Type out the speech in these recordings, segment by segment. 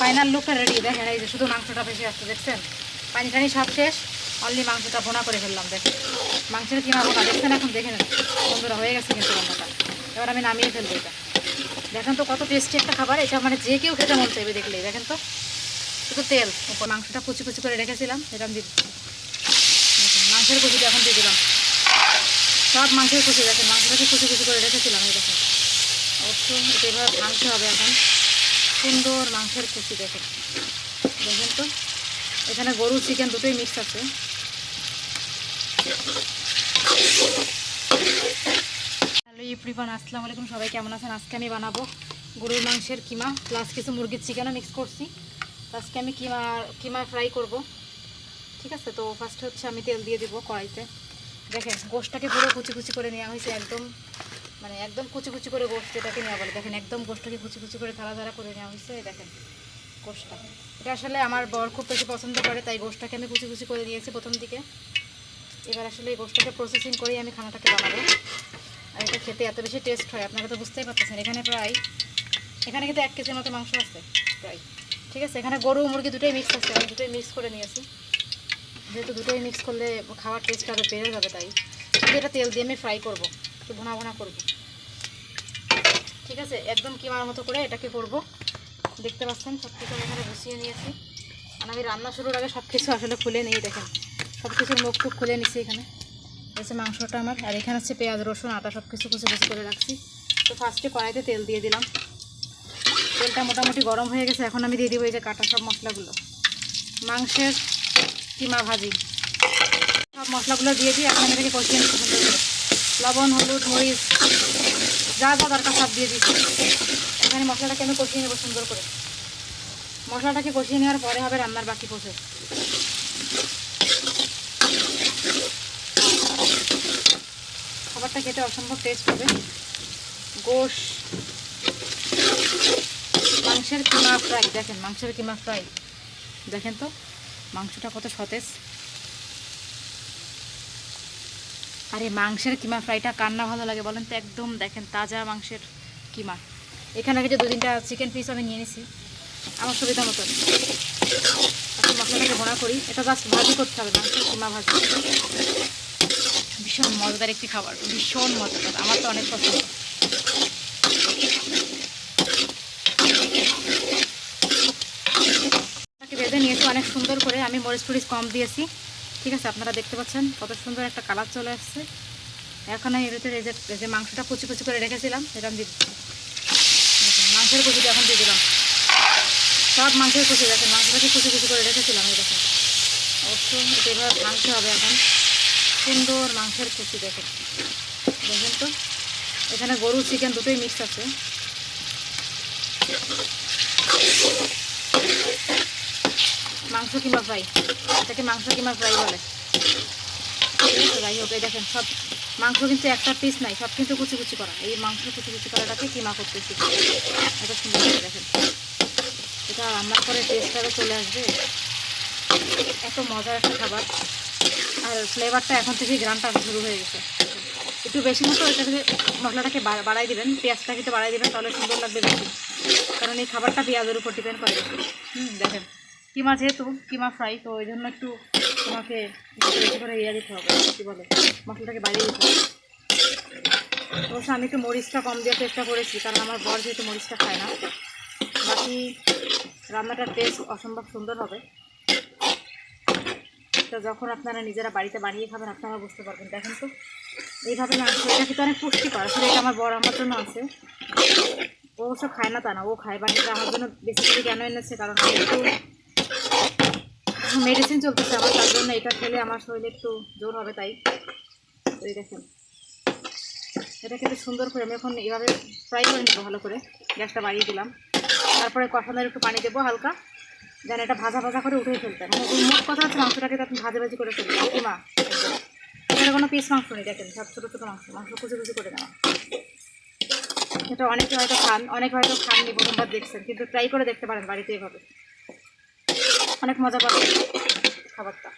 Final লুকটা ready দেখেন, এই যে শুধু মাংসটা ভেসে আসছে, দেখছেন? পানি টানি সব শেষ অনলি মাংসটা ভোনা করে ফেললাম, দেখেন। মাংসের কিমা ভোনা, দেখছেন এখন? দেখে বন্ধুরা, হয়ে গেছে কিন্তু রান্নাটা। এবার আমি নামিয়ে ফেলব এটা। দেখেন তো কত টেস্টি একটা খাবার, এটা মানে যে কেউ খেতে মন চাইবে দেখলেই, দেখেন তো? শুধু তেল, উপর মাংসটা কুচি কুচি করে রেখেছিলাম, এটা আমি। মাংসের কুচিটা এখন দিয়ে দিলাম। সব মাংসের কুচি, দেখেন, মাংসটাকে কুচি কুচি করে রেখেছিলাম, এই দেখেন। অবশ্যই এটা এবার ভাঙতে হবে এখন। সুন্দর মাংসের কুচি দেখেন। দেখেন তো? এখানে গরু চিকেন দুটোই মিক্স আছে। হ্যালো ইপ্রিফান আসসালামু আলাইকুম। সবাই কেমন আছেন? আজকে আমি বানাবো গরুর মাংসের কিমা প্লাস কিছু মুরগির চিকেনও মিক্স করছি। আজকে আমি কিমা কিমা ফ্রাই করব। ঠিক আছে? তো ফার্স্ট হচ্ছে আমি তেল দিয়ে দেবো কড়াইতে। দেখেন, গোশটাকে পুরো কুচি কুচি করে নেওয়া হয়েছে একদম মানে একদম কুচি কুচি করে গোশ যেটাকে নেওয়া বলে। দেখেন, একদম গোশটাকে কুচি কুচি করে ধারা ধারা করে নেওয়া হয়েছে দেখেন গোশটা এটা আসলে আমার বর খুব বেশি পছন্দ করে, তাই গোশটাকে আমি কুচি কুচি করে দিয়েছি প্রথম দিকে। এবার আসলে এই গোশটাকে প্রসেসিং করেই আমি খানাটাকে বানাবো। আর এটা খেতে এত বেশি টেস্ট হয়, আপনারা তো বুঝতেই পারতেছেন, এখানে প্রায়, এখানে কিন্তু এক কেজির মতো মাংস আছে, প্রায়। ঠিক আছে, এখানে গরু মুরগি দুটোই মিক্স আছে, আমি দুটোই মিক্স করে নিয়েছি। যেহেতু দুটোই মিক্স করলে খাওয়ার টেস্ট আরও বেড়ে যাবে তাই। এটা তেল দিয়ে আমি ফ্রাই করব। একটু ভোনা ভোনা করব। ঠিক আছে? একদম কিমার মতো করে এটাকে করব। দেখতে পাচ্ছেন? সব কিছু আমি এখানে বসিয়ে নিয়েছি। আর আমি রান্না শুরুর আগে সব কিছু আসলে খুলে নিয়ে দেখেন। সব কিছুর মুখ টুক খুলে নিছি এখানে। এসে মাংসটা আমার। আর এখানে হচ্ছে পেঁয়াজ, রসুন আটা সব কিছু কুচি কুচি করে রাখছি। তো ফার্স্টে কড়াইতে তেল দিয়ে দিলাম। তেলটা মোটামুটি গরম হয়ে গেছে। এখন আমি দিয়ে দিব এই যে কাটা সব মশলাগুলো। মাংসের কিমা ভাজি। সব মশলাগুলো দিয়ে দিই এখন আমি এটাকে কষিয়ে নিচ্ছি লবণ, হলুদ, মরিচ, যা যা দরকার সব দিয়ে দিচ্ছি। এখানে মশলাটাকে আমি কষিয়ে নেব সুন্দর করে। মশলাটাকে কষিয়ে নেওয়ার পরে হবে রান্নার বাকি প্রসেস খাবারটা খেতে অসম্ভব টেস্ট হবে। গোশ, মাংসের কিমা ফ্রাই দেখেন, মাংসের কিমা ফ্রাই দেখেন তো, মাংসটা কত সতেজ। আরে মাংসের কিমা ফ্রাইটা কান্না ভালো লাগে বলেন তো? একদম দেখেন তাজা মাংসের কিমা। এখানে আগে যে দু তিনটা চিকেন পিস আমি নিয়ে নিছি। আমার সুবিধা মতন। এখন মশলাটাকে ভোনা করি। এটা জাস্ট ভাজি করতে হবে, মাংসের কিমা ভাজি। ভীষণ মজাদার একটি খাবার, ভীষণ মজাদার। আমার তো অনেক পছন্দ। বেঁধে নিয়েছি অনেক সুন্দর করে। আমি মরিচ টরিচ কম দিয়েছি। ঠিক আছে, আপনারা দেখতে পাচ্ছেন কত সুন্দর একটা কালার চলে আসছে। এখন আমি ভিতরে এই যে এই যে মাংসটা কুচি কুচি করে রেখেছিলাম সেটা আমি মাংসের কুচিটা এখন দিয়ে দিলাম। সব মাংসের কুচি, দেখেন, মাংসটাকে কুচি কুচি করে রেখেছিলাম, এই দেখেন। অবশ্যই এটা এভাবে ভাঙতে হবে এখন। সুন্দর মাংসের কুচি, দেখেন। দেখেন তো, এখানে গরু চিকেন দুটোই মিক্স আছে। মাংস কিংবা ফ্রাই এটাকে মাংস কিংবা ফ্রাই বলে। দেখেন সব মাংস কিন্তু একটা পিস নাই, সব কিন্তু কুচি কুচি করা। এই মাংস কুচি কুচি করাটাকে কিমা করতেছি। এটা সুন্দর করে দেখেন। এটা রান্নার পরে টেস্ট আরও চলে আসবে। এত মজার একটা খাবার। আর ফ্লেভারটা এখন থেকেই গ্রানটা শুরু হয়ে গেছে। একটু বেশি মতো এটা এটাকে মশলাটাকে বাড়াই দিবেন, পেঁয়াজটা কিন্তু বাড়াই দিবেন, তাহলে সুন্দর লাগবে বেশি। কারণ এই খাবারটা পেঁয়াজের উপর ডিপেন্ড করে। হুম, দেখেন। কিমা যেহেতু, কিমা ফ্রাই, তো ওই জন্য একটু তোমাকে বেশি করে ইয়ে দিতে হবে, কী বলে, মশলাটাকে বাড়িয়ে দিতে হবে। অবশ্য আমি একটু মরিচটা কম দেওয়ার চেষ্টা করেছি, কারণ আমার বর যেহেতু মরিচটা খায় না। বাকি রান্নাটার টেস্ট অসম্ভব সুন্দর হবে। তো যখন আপনারা নিজেরা বাড়িতে বানিয়ে খাবেন, আপনারা বুঝতে পারবেন। দেখেন তো, এইভাবে মাংস এটা কিন্তু অনেক পুষ্টিকর। আসলে এটা আমার বড় আমার জন্য আছে। ও অবশ্য খায় না তা না, ও খায় বানিয়ে আমার জন্য বেশি বেসিক্যালি কেন এনেছে, কারণ আমি একটু মেডিসিন চলতেছে আমার, তার জন্য এটা খেলে আমার শরীরে একটু জোর হবে তাই। এই দেখেন, এটা কিন্তু সুন্দর করে আমি এখন এভাবে ফ্রাই করে নেব ভালো করে, গ্যাসটা বাড়িয়ে দিলাম। তারপরে কষানোর একটু পানি দেবো হালকা, যেন এটা ভাজা ভাজা করে উঠে ফেলতে হবে। মোট- কথা হচ্ছে মাংসটাকে আপনি ভাজা ভাজি করে ফেলবেন কিমা এটা কোনো পিস মাংস নেই, দেখেন, সব ছোটো ছোটো মাংস মাংস কুচি কুচি করে নেওয়া। এটা অনেকে হয়তো খান, অনেকে হয়তো খাননি, প্রথমবার দেখছেন, কিন্তু ট্রাই করে দেখতে পারেন বাড়িতে এভাবে। অনেক মজা পাবেন খাবারটা।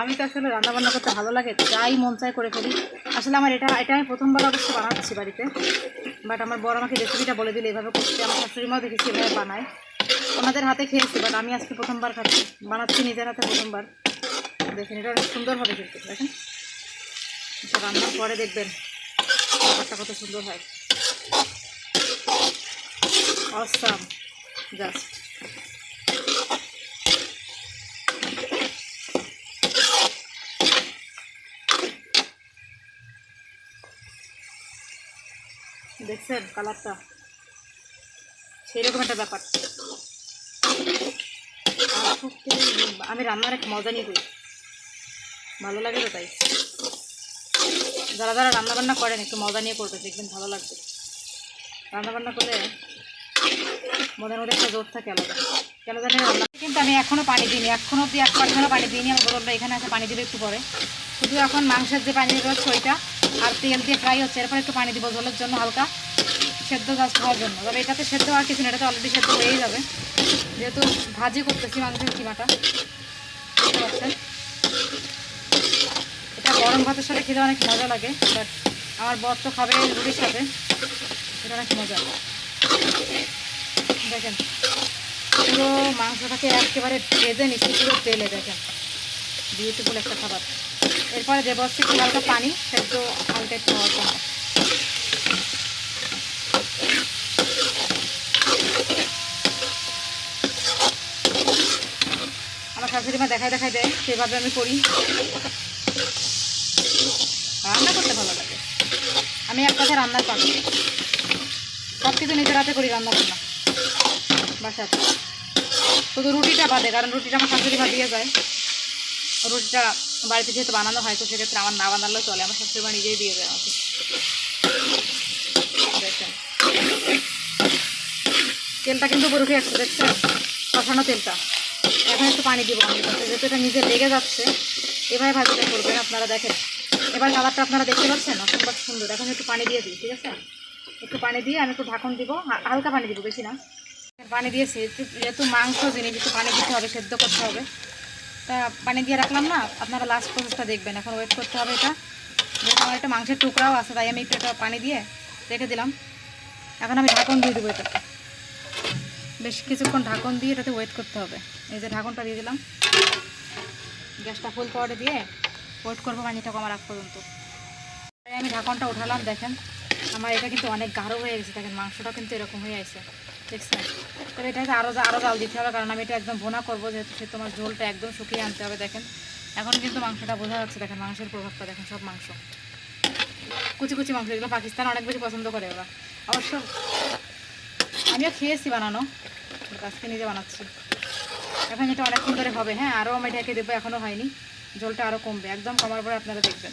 আমি তো আসলে রান্না বান্না করতে ভালো লাগে, যাই মন চায় করে ফেলি। আসলে আমার এটা এটা আমি প্রথমবার অবশ্য বানাচ্ছি বাড়িতে বাট আমার বড় আমাকে রেসিপিটা বলে দিলে এভাবে করতে। আমার শাশুড়ি মাও দেখেছি এভাবে বানায়। ওনাদের হাতে খেয়েছি বাট আমি আজকে প্রথমবার খাচ্ছি। বানাচ্ছি নিজের হাতে প্রথমবার। দেখেন, এটা অনেক সুন্দর হবে দেখেন। এটা রান্নার পরে দেখবেন ব্যাপারটা কত সুন্দর হয়। Awesome just. দেখছেন কালারটা? সেই রকম একটা ব্যাপার। আমি রান্নার এক মজা নিয়ে করি। ভালো লাগে তো তাই। যারা যারা রান্নাবান্না করেন, একটু মজা নিয়ে করবে দেখবেন ভালো লাগবে। রান্না বান্না করলে মনের মধ্যে একটা জোর থাকে আলাদা। কেন জানি রান্না কিন্তু আমি এখনও পানি দিইনি। এখনও অব্দি এক পার্সেন্টও পানি দিইনি, আমার বোতলটা এখানে আছে পানি দিবে একটু পরে। শুধু এখন মাংসের যে পানি হচ্ছে ওইটা আর তেল দিয়ে ফ্রাই হচ্ছে, এরপর একটু পানি দিব ঝোলের জন্য হালকা। সেদ্ধ জাস্ট হওয়ার জন্য। তবে এটাতে সেদ্ধ আর কিছু না, এটাতে অলরেডি সেদ্ধ হয়েই যাবে। যেহেতু ভাজি করতেছি মাংসের কিমাটা এটা গরম ভাতের সাথে খেতে অনেক মজা লাগে বাট আমার বর তো খাবে রুটির সাথে এটা অনেক মজা। দেখেন, পুরো মাংসটাকে একেবারে ভেজে নিচ্ছি, পুরো তেলে, দেখেন। বিউটিফুল একটা খাবার। এরপরে দেবো হচ্ছে একটু হালকা পানি, সেদ্ধ হালকা একটু জন্য। আমার শাশুড়ি মা দেখায় দেয়, সেভাবে আমি করি। রান্না করতে ভালো লাগে। আমি এক কথা রান্নার পাগল। সব কিছু নিজের হাতে করি, রান্না বান্না বাসাতে শুধু রুটিটা বাদে, কারণ রুটিটা আমার শাশুড়ি মা দিয়ে যায়। রুটিটা বাড়িতে যেহেতু বানানো হয়, তো সেক্ষেত্রে আমার না বানালেও চলে, আমার শাশুড়ি মা নিজেই দিয়ে দেয় আমাকে। তেলটা কিন্তু উপরে উঠে আসছে দেখছেন? কষানো তেলটা। এখন একটু পানি দিব আমি যেহেতু এটা নিজে লেগে যাচ্ছে, এভাবে ভাজিটা করবেন আপনারা দেখেন। এবার কালারটা আপনারা দেখতে পাচ্ছেন? অসম্ভব সুন্দর। এখন একটু পানি দিয়ে দিই, ঠিক আছে? একটু পানি দিয়ে আমি একটু ঢাকন দিব, হালকা পানি দিব, বেশি না। পানি দিয়েছি। যেহেতু মাংস জিনিস, একটু পানি দিতে হবে, সেদ্ধ করতে হবে। তা পানি দিয়ে রাখলাম না, আপনারা লাস্ট প্রসেসটা দেখবেন। এখন ওয়েট করতে হবে এটা। যেহেতু আমার একটা মাংসের টুকরাও আছে, তাই আমি একটু এটা পানি দিয়ে রেখে দিলাম। এখন আমি ঢাকন দিয়ে দেবো এটাতে। বেশ কিছুক্ষণ ঢাকন দিয়ে এটাতে ওয়েট করতে হবে। এই যে ঢাকনটা দিয়ে দিলাম। গ্যাসটা ফুল পাওয়ারে দিয়ে ওয়েট করব পানিটা কমার আগ পর্যন্ত। আমি ঢাকনটা উঠালাম, দেখেন। আমার এটা কিন্তু অনেক গাঢ় হয়ে গেছে, দেখেন মাংসটা কিন্তু এরকম হয়ে আছে। দেখছেন তবে এটাকে আরও আরও জাল দিতে হবে, কারণ আমি এটা একদম ভোনা করব যেহেতু সে তোমার ঝোলটা একদম শুকিয়ে আনতে হবে, দেখেন। এখন কিন্তু মাংসটা বোঝা যাচ্ছে, দেখেন মাংসের প্রভাবটা, দেখেন সব মাংস। কুচি কুচি মাংস এগুলো পাকিস্তান অনেক বেশি পছন্দ করে ওরা। অবশ্য আমিও খেয়েছি বানানো আজকে নিজে বানাচ্ছি। এখন এটা অনেকক্ষণ ধরে হবে হ্যাঁ আরও আমি ঢেকে দেবো এখনও হয়নি। ঝোলটা আরও কমবে, একদম কমার পরে আপনারা দেখবেন।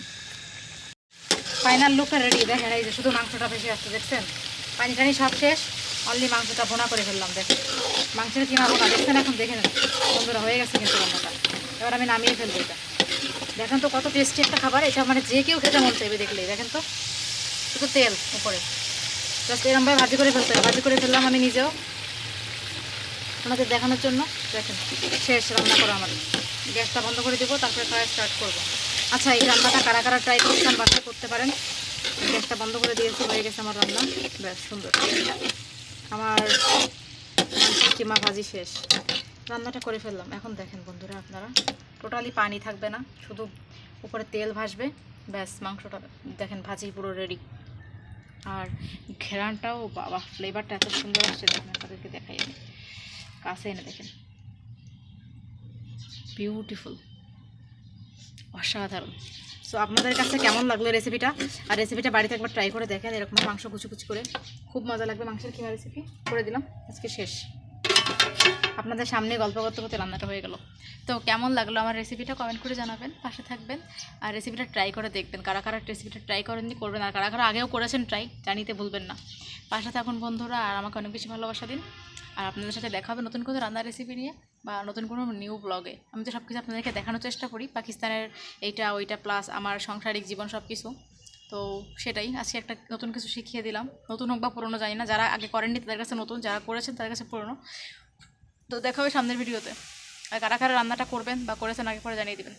ফাইনাল লুকটা রেডি দেখেন এই যে শুধু মাংসটা ভেসে আসছে, দেখছেন? পানি টানি সব শেষ। অনলি মাংসটা ভোনা করে ফেললাম দেখেন মাংসের কিমা ভোনা দেখছেন এখন, দেখে নেন। বন্ধুরা, হয়ে গেছে কিন্তু রান্নাটা। এবার আমি নামিয়ে ফেলব এটা। দেখেন তো কত টেস্টি একটা খাবার, এটা মানে যে কেউ খেতে মন চাইবে দেখলেই। দেখেন তো, শুধু তেল উপরে। জাস্ট এরমভাবে ভাজি করে ফেলতে হবে। ভাজি করে ফেললাম আমি নিজেও। আপনাদের দেখানোর জন্য। দেখেন, শেষ রান্না করা আমার। গ্যাসটা বন্ধ করে দেবো, তারপরে ফ্রাই স্টার্ট করব। আচ্ছা এই রান্নাটা কারা কারা ট্রাই করছেন বাসায় করতে পারেন? গ্যাসটা বন্ধ করে দিয়েছি, হয়ে গেছে আমার রান্না। ব্যাস, সুন্দর। আমার কিমা ভাজি শেষ। রান্নাটা করে ফেললাম। এখন দেখেন বন্ধুরা আপনারা। টোটালি পানি থাকবে না, শুধু উপরে তেল ভাসবে। ব্যাস, মাংসটা দেখেন ভাজি পুরো রেডি আর ঘেরানটাও, বাবা ফ্লেভারটা এত সুন্দর আসছে। দেখেন, আপনাদেরকে দেখাই আমি। কাছে এনে দেখেন। বিউটিফুল অসাধারণ। সো আপনাদের কাছে কেমন লাগল রেসিপিটা আর রেসিপিটা বাড়িতে একবার ট্রাই করে দেখেন, এরকম মাংস কুচি কুচি করে। খুব মজা লাগবে মাংসের কিমা রেসিপি করে দিলাম, আজকে শেষ। আপনাদের সামনে গল্প করতে করতে রান্নাটা হয়ে গেল। তো, কেমন লাগল আমার রেসিপিটা কমেন্ট করে জানাবেন, পাশে থাকবেন। আর রেসিপিটা ট্রাই করে দেখবেন, কারা কারা রেসিপিটা ট্রাই করেননি করবেন, আর কারা কারা আগেও করেছেন ট্রাই জানিতে ভুলবেন না। পাশে থাকুন বন্ধুরা, আর আমাকে অনেক বেশি ভালোবাসা দিন। আর আপনাদের সাথে দেখা হবে নতুন কোনো রান্নার রেসিপি নিয়ে। বা নতুন কোনো নিউ ব্লগে আমি তো সব কিছু আপনাদেরকে দেখানোর চেষ্টা করি। পাকিস্তানের এইটা, ওইটা প্লাস আমার সাংসারিক জীবন সব কিছু তো সেটাই, আজকে একটা নতুন কিছু শিখিয়ে দিলাম। নতুন হোক বা পুরনো, জানি না। যারা আগে করেননি, তাদের কাছে নতুন। যারা করেছেন, তাদের কাছে পুরনো। তো দেখা হবে সামনের ভিডিওতে আর কারা কারা রান্নাটা করবেন বা করেছেন, আগে পরে জানিয়ে দেবেন।